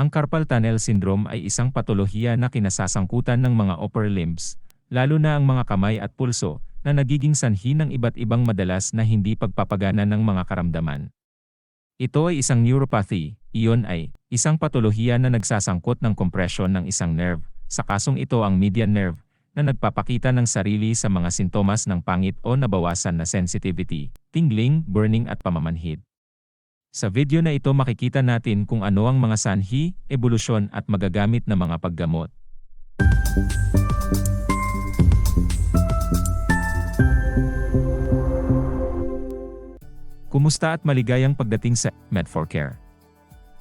Ang carpal tunnel syndrome ay isang patolohiya na kinasasangkutan ng mga upper limbs, lalo na ang mga kamay at pulso, na nagiging sanhi ng iba't ibang madalas na hindi pagpapagana ng mga karamdaman. Ito ay isang neuropathy, iyon ay isang patolohiya na nagsasangkot ng compression ng isang nerve, sa kasong ito ang median nerve, na nagpapakita ng sarili sa mga sintomas ng pangit o nabawasan na sensitivity, tingling, burning at pamamanhid. Sa video na ito makikita natin kung ano ang mga sanhi, ebolusyon at magagamit na mga paggamot. Kumusta at maligayang pagdating sa Med4Care.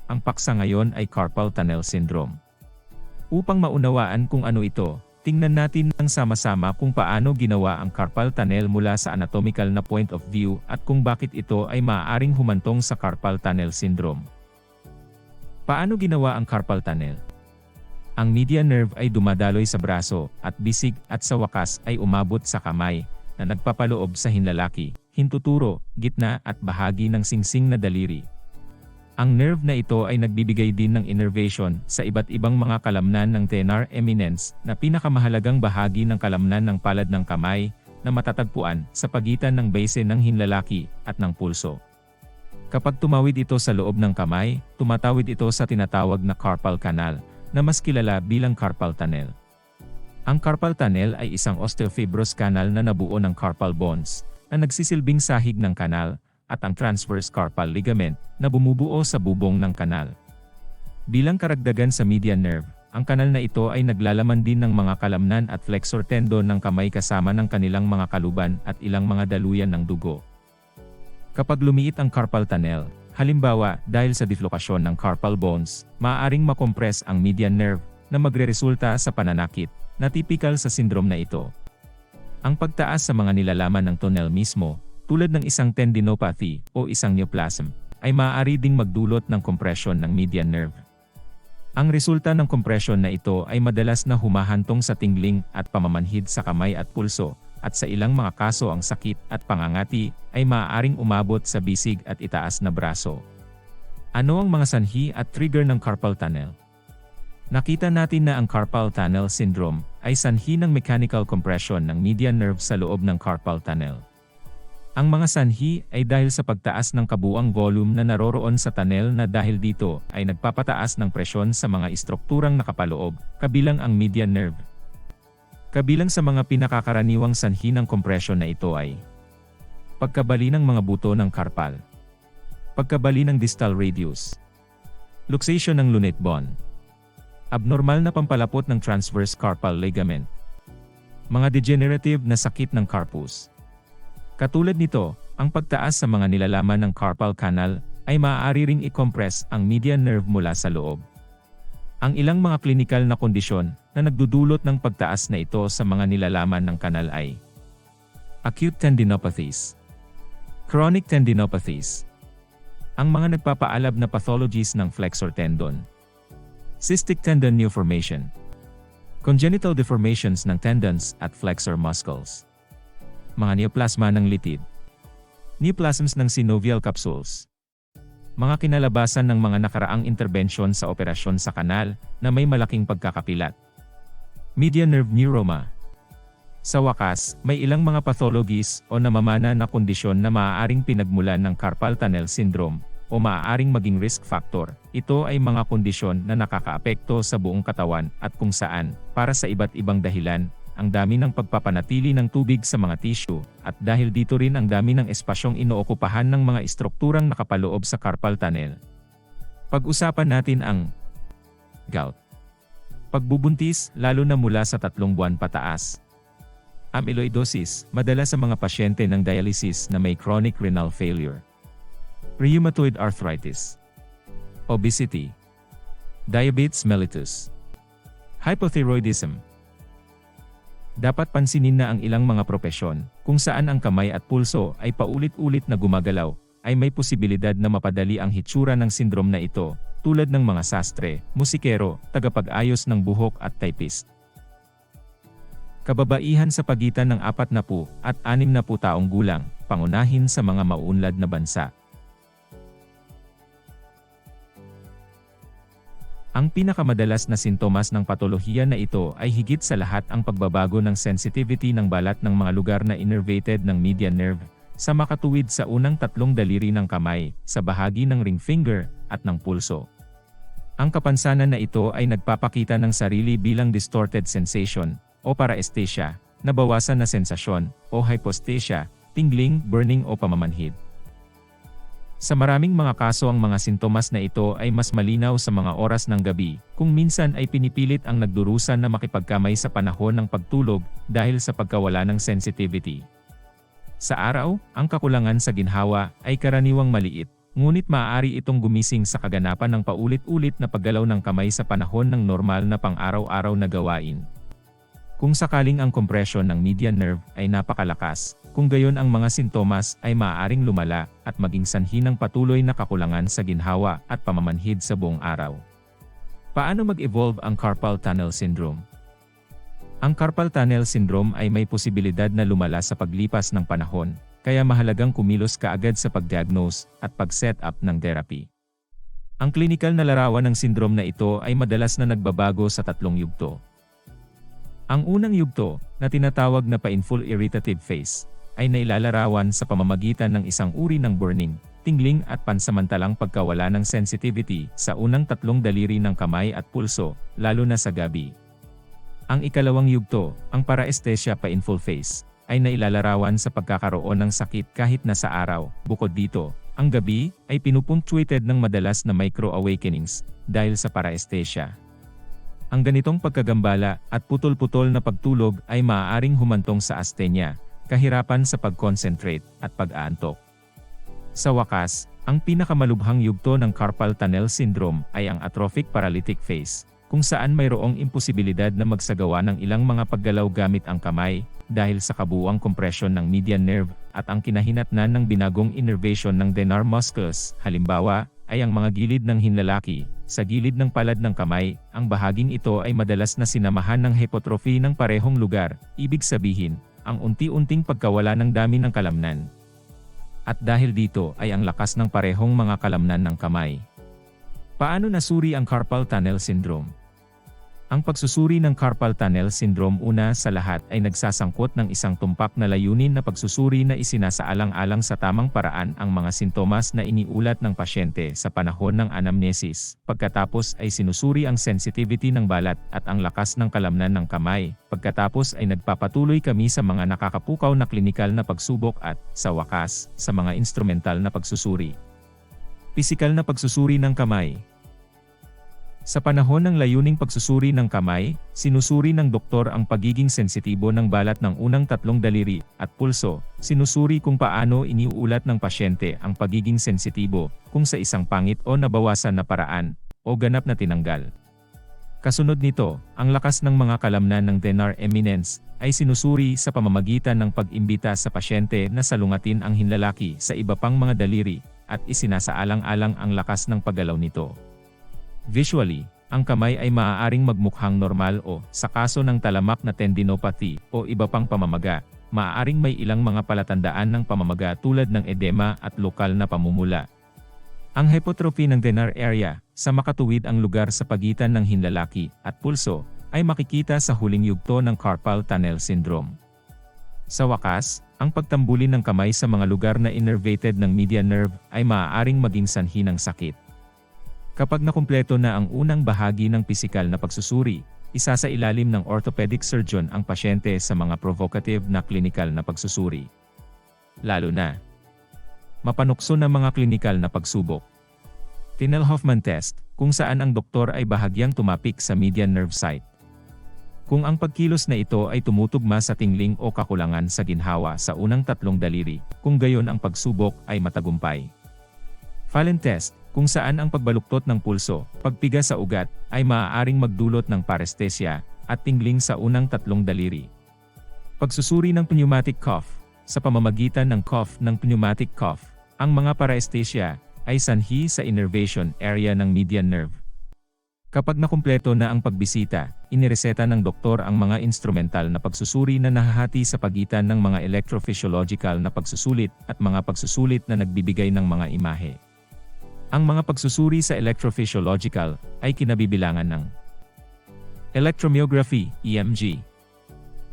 Ang paksa ngayon ay carpal tunnel syndrome. Upang maunawaan kung ano ito, tingnan natin ng sama-sama kung paano ginawa ang carpal tunnel mula sa anatomical na point of view at kung bakit ito ay maaaring humantong sa carpal tunnel syndrome. Paano ginawa ang carpal tunnel? Ang median nerve ay dumadaloy sa braso at bisig at sa wakas ay umabot sa kamay na nagpapaloob sa hinlalaki, hintuturo, gitna at bahagi ng singsing na daliri. Ang nerve na ito ay nagbibigay din ng innervation sa iba't ibang mga kalamnan ng tenar eminence na pinakamahalagang bahagi ng kalamnan ng palad ng kamay na matatagpuan sa pagitan ng base ng hinlalaki at ng pulso. Kapag tumawid ito sa loob ng kamay, tumatawid ito sa tinatawag na carpal canal, na mas kilala bilang carpal tunnel. Ang carpal tunnel ay isang osteofibrous canal na nabuo ng carpal bones, na nagsisilbing sahig ng kanal, at ang transverse carpal ligament, na bumubuo sa bubong ng kanal. Bilang karagdagan sa median nerve, ang kanal na ito ay naglalaman din ng mga kalamnan at flexor tendon ng kamay kasama ng kanilang mga kaluban at ilang mga daluyan ng dugo. Kapag lumiit ang carpal tunnel, halimbawa dahil sa dislokasyon ng carpal bones, maaaring makompress ang median nerve na magreresulta sa pananakit, na typical sa syndrome na ito. Ang pagtaas sa mga nilalaman ng tunnel mismo, tulad ng isang tendinopathy o isang neoplasm, ay maaari ding magdulot ng compression ng median nerve. Ang resulta ng compression na ito ay madalas na humahantong sa tingling at pamamanhid sa kamay at pulso, at sa ilang mga kaso ang sakit at pangangati ay maaaring umabot sa bisig at itaas na braso. Ano ang mga sanhi at trigger ng carpal tunnel? Nakita natin na ang carpal tunnel syndrome ay sanhi ng mechanical compression ng median nerve sa loob ng carpal tunnel. Ang mga sanhi ay dahil sa pagtaas ng kabuang volume na naroroon sa tunnel na dahil dito ay nagpapataas ng presyon sa mga istrukturang nakapaloob, kabilang ang median nerve. Kabilang sa mga pinakakaraniwang sanhi ng compression na ito ay pagkabali ng mga buto ng carpal, pagkabali ng distal radius, luxation ng lunate bone, abnormal na pampalapot ng transverse carpal ligament, mga degenerative na sakit ng carpus. Katulad nito, ang pagtaas sa mga nilalaman ng carpal canal ay maaari ring i-compress ang median nerve mula sa loob. Ang ilang mga klinikal na kondisyon na nagdudulot ng pagtaas na ito sa mga nilalaman ng kanal ay acute tendinopathies, chronic tendinopathies, ang mga nagpapaalab na pathologies ng flexor tendon, cystic tendon new formation, congenital deformations ng tendons at flexor muscles, mga neoplasma ng litid, neoplasms ng synovial capsules, mga kinalabasan ng mga nakaraang interbensyon sa operasyon sa kanal na may malaking pagkakapilat. Median nerve neuroma. Sa wakas, may ilang mga pathologies o namamana na kondisyon na maaaring pinagmulan ng carpal tunnel syndrome o maaaring maging risk factor. Ito ay mga kondisyon na nakakaapekto sa buong katawan at kung saan, para sa iba't ibang dahilan, ang dami ng pagpapanatili ng tubig sa mga tissue, at dahil dito rin ang dami ng espasyong inookupahan ng mga istrukturang nakapaloob sa carpal tunnel. Pag-usapan natin ang gout. Pagbubuntis, lalo na mula sa tatlong buwan pataas. Amyloidosis, madalas sa mga pasyente ng dialysis na may chronic renal failure. Rheumatoid arthritis. Obesity. Diabetes mellitus. Hypothyroidism, dapat pansinin na ang ilang mga propesyon, kung saan ang kamay at pulso ay paulit-ulit na gumagalaw, ay may posibilidad na mapadali ang hitsura ng sindrom na ito, tulad ng mga sastre, musikero, tagapag-ayos ng buhok at typist. Kababaihan sa pagitan ng 40 at 60 taong gulang, pangunahin sa mga mauunlad na bansa. Ang pinakamadalas na sintomas ng patolohiya na ito ay higit sa lahat ang pagbabago ng sensitivity ng balat ng mga lugar na innervated ng median nerve, sa makatuwid sa unang tatlong daliri ng kamay, sa bahagi ng ring finger, at ng pulso. Ang kapansanan na ito ay nagpapakita ng sarili bilang distorted sensation, o paraesthesia, nabawasan na sensasyon, o hypoesthesia, tingling, burning o pamamanhid. Sa maraming mga kaso ang mga sintomas na ito ay mas malinaw sa mga oras ng gabi, kung minsan ay pinipilit ang nagdurusan na makipagkamay sa panahon ng pagtulog dahil sa pagkawala ng sensitivity. Sa araw, ang kakulangan sa ginhawa ay karaniwang maliit, ngunit maaari itong gumising sa kaganapan ng paulit-ulit na paggalaw ng kamay sa panahon ng normal na pang-araw-araw na gawain. Kung sakaling ang compression ng median nerve ay napakalakas, kung gayon ang mga sintomas ay maaaring lumala at maging sanhi ng patuloy na kakulangan sa ginhawa at pamamanhid sa buong araw. Paano mag-evolve ang carpal tunnel syndrome? Ang carpal tunnel syndrome ay may posibilidad na lumala sa paglipas ng panahon, kaya mahalagang kumilos kaagad sa pag-diagnose at pag-set up ng therapy. Ang klinikal na larawan ng syndrome na ito ay madalas na nagbabago sa tatlong yugto. Ang unang yugto, na tinatawag na painful irritative phase, ay nailalarawan sa pamamagitan ng isang uri ng burning, tingling at pansamantalang pagkawala ng sensitivity sa unang tatlong daliri ng kamay at pulso, lalo na sa gabi. Ang ikalawang yugto, ang paraesthesia painful phase, ay nailalarawan sa pagkakaroon ng sakit kahit na sa araw. Bukod dito, ang gabi ay pinupunctuated ng madalas na micro-awakenings dahil sa paraesthesia. Ang ganitong pagkagambala at putol-putol na pagtulog ay maaaring humantong sa asthenia, kahirapan sa pag-concentrate at pag-aantok. Sa wakas, ang pinakamalubhang yugto ng carpal tunnel syndrome ay ang atrophic paralytic phase, kung saan mayroong imposibilidad na magsagawa ng ilang mga paggalaw gamit ang kamay, dahil sa kabuuang compression ng median nerve, at ang kinahinatnan ng binagong innervation ng denar muscles, halimbawa, ay ang mga gilid ng hinlalaki, sa gilid ng palad ng kamay, ang bahaging ito ay madalas na sinamahan ng hypotrophy ng parehong lugar, ibig sabihin, ang unti-unting pagkawala ng dami ng kalamnan. At dahil dito ay ang lakas ng parehong mga kalamnan ng kamay. Paano nasuri ang carpal tunnel syndrome? Ang pagsusuri ng carpal tunnel syndrome una sa lahat ay nagsasangkot ng isang tumpak na layunin na pagsusuri na isinasaalang-alang sa tamang paraan ang mga sintomas na iniulat ng pasyente sa panahon ng anamnesis. Pagkatapos ay sinusuri ang sensitivity ng balat at ang lakas ng kalamnan ng kamay. Pagkatapos ay nagpapatuloy kami sa mga nakakapukaw na klinikal na pagsubok at, sa wakas, sa mga instrumental na pagsusuri. Pisikal na pagsusuri ng kamay sa panahon ng layuning pagsusuri ng kamay, sinusuri ng doktor ang pagiging sensitibo ng balat ng unang tatlong daliri at pulso. Sinusuri kung paano iniuulat ng pasyente ang pagiging sensitibo, kung sa isang pangit o nabawasan na paraan, o ganap na tinanggal. Kasunod nito, ang lakas ng mga kalamnan ng Denar Eminence ay sinusuri sa pamamagitan ng pag-imbita sa pasyente na salungatin ang hinlalaki sa iba pang mga daliri at isinasaalang-alang ang lakas ng paggalaw nito. Visually, ang kamay ay maaaring magmukhang normal o, sa kaso ng talamak na tendinopathy o iba pang pamamaga, maaaring may ilang mga palatandaan ng pamamaga tulad ng edema at lokal na pamumula. Ang hypotrophy ng denar area, sa makatuwid ang lugar sa pagitan ng hinlalaki at pulso, ay makikita sa huling yugto ng carpal tunnel syndrome. Sa wakas, ang pagtambulin ng kamay sa mga lugar na innervated ng median nerve ay maaaring maging sanhi ng sakit. Kapag nakumpleto na ang unang bahagi ng pisikal na pagsusuri, isa sa ilalim ng orthopedic surgeon ang pasyente sa mga provocative na klinikal na pagsusuri. Lalo na, mapanukso ng mga klinikal na pagsubok. Tinel-Hoffman test, kung saan ang doktor ay bahagyang tumapik sa median nerve site. Kung ang pagkilos na ito ay tumutugma sa tingling o kakulangan sa ginhawa sa unang tatlong daliri, kung gayon ang pagsubok ay matagumpay. Fallen test, kung saan ang pagbaluktot ng pulso, pagpiga sa ugat, ay maaaring magdulot ng paresthesia at tingling sa unang tatlong daliri. Pagsusuri ng pneumatic cough, sa pamamagitan ng cough ng pneumatic cough, ang mga paresthesia ay sanhi sa innervation area ng median nerve. Kapag nakumpleto na ang pagbisita, inireseta ng doktor ang mga instrumental na pagsusuri na nahahati sa pagitan ng mga electrophysiological na pagsusulit at mga pagsusulit na nagbibigay ng mga imahe. Ang mga pagsusuri sa electrophysiological ay kinabibilangan ng electromyography, EMG,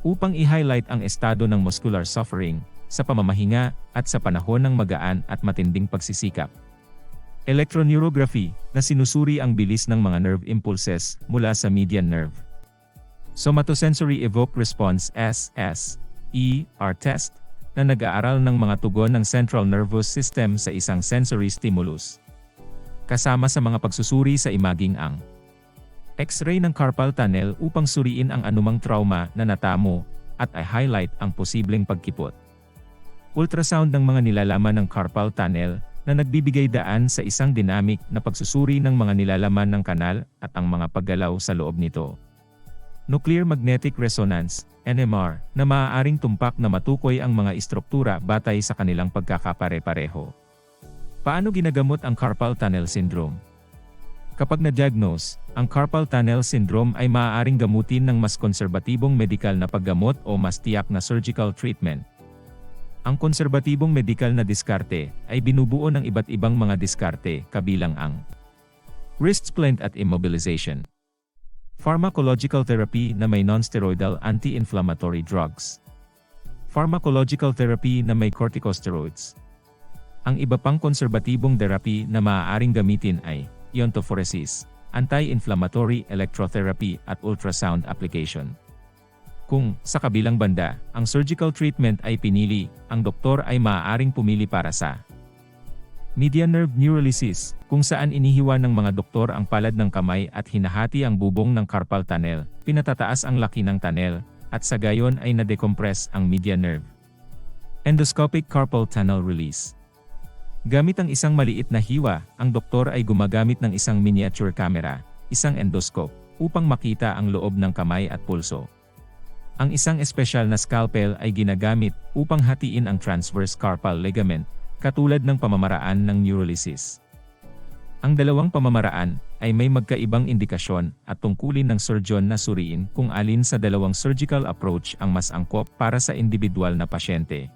upang i-highlight ang estado ng muscular suffering sa pamamahinga at sa panahon ng magaan at matinding pagsisikap. Electroneurography na sinusuri ang bilis ng mga nerve impulses mula sa median nerve. Somatosensory Evoked Response SS, ER test, na nag-aaral ng mga tugon ng central nervous system sa isang sensory stimulus. Kasama sa mga pagsusuri sa imaging ang X-ray ng carpal tunnel upang suriin ang anumang trauma na natamo at i-highlight ang posibleng pagkipot. Ultrasound ng mga nilalaman ng carpal tunnel na nagbibigay daan sa isang dynamic na pagsusuri ng mga nilalaman ng kanal at ang mga paggalaw sa loob nito. Nuclear Magnetic Resonance, NMR, na maaaring tumpak na matukoy ang mga istruktura batay sa kanilang pagkakapare-pareho. Paano ginagamot ang carpal tunnel syndrome? Kapag na-diagnose, ang carpal tunnel syndrome ay maaaring gamutin ng mas konserbatibong medikal na paggamot o mas tiyak na surgical treatment. Ang konserbatibong medikal na diskarte ay binubuo ng iba't ibang mga diskarte kabilang ang wrist splint at immobilization. Pharmacological therapy na may non-steroidal anti-inflammatory drugs. Pharmacological therapy na may corticosteroids. Ang iba pang konserbatibong therapy na maaaring gamitin ay iontophoresis, anti-inflammatory electrotherapy at ultrasound application. Kung, sa kabilang banda, ang surgical treatment ay pinili, ang doktor ay maaaring pumili para sa median nerve neurolysis, kung saan inihiwa ng mga doktor ang palad ng kamay at hinahati ang bubong ng carpal tunnel, pinatataas ang laki ng tunnel, at sa gayon ay na-decompress ang median nerve. Endoscopic carpal tunnel release Gamit ang isang maliit na hiwa, ang doktor ay gumagamit ng isang miniature camera, isang endoscope, upang makita ang loob ng kamay at pulso. Ang isang espesyal na scalpel ay ginagamit upang hatiin ang transverse carpal ligament, katulad ng pamamaraan ng neurolysis. Ang dalawang pamamaraan ay may magkaibang indikasyon at tungkulin ng surgeon na suriin kung alin sa dalawang surgical approach ang mas angkop para sa individual na pasyente.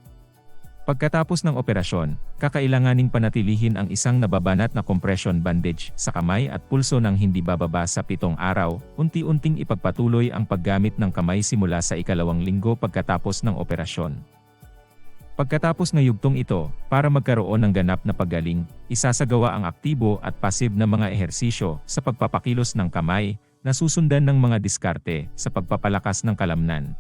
Pagkatapos ng operasyon, kakailanganing panatilihin ang isang nababanat na compression bandage sa kamay at pulso ng hindi bababa sa pitong araw, unti-unting ipagpatuloy ang paggamit ng kamay simula sa ikalawang linggo pagkatapos ng operasyon. Pagkatapos ng yugtong ito, para magkaroon ng ganap na paggaling, isasagawa ang aktibo at passive na mga ehersisyo sa pagpapakilos ng kamay, na susundan ng mga diskarte sa pagpapalakas ng kalamnan.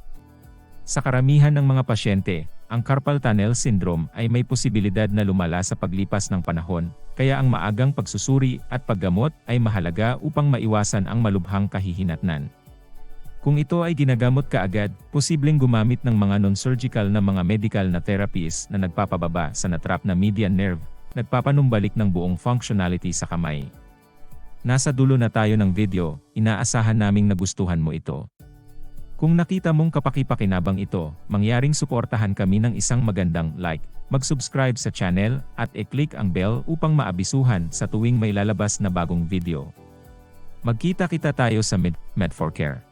Sa karamihan ng mga pasyente, ang carpal tunnel syndrome ay may posibilidad na lumala sa paglipas ng panahon, kaya ang maagang pagsusuri at paggamot ay mahalaga upang maiwasan ang malubhang kahihinatnan. Kung ito ay ginagamot kaagad, posibleng gumamit ng mga non-surgical na mga medical na therapies na nagpapababa sa natrap na median nerve, nagpapanumbalik ng buong functionality sa kamay. Nasa dulo na tayo ng video, inaasahan naming nagustuhan mo ito. Kung nakita mong kapakipakinabang ito, mangyaring suportahan kami ng isang magandang like, mag-subscribe sa channel, at i-click ang bell upang maabisuhan sa tuwing may lalabas na bagong video. Magkita kita tayo sa Med, Med4Care.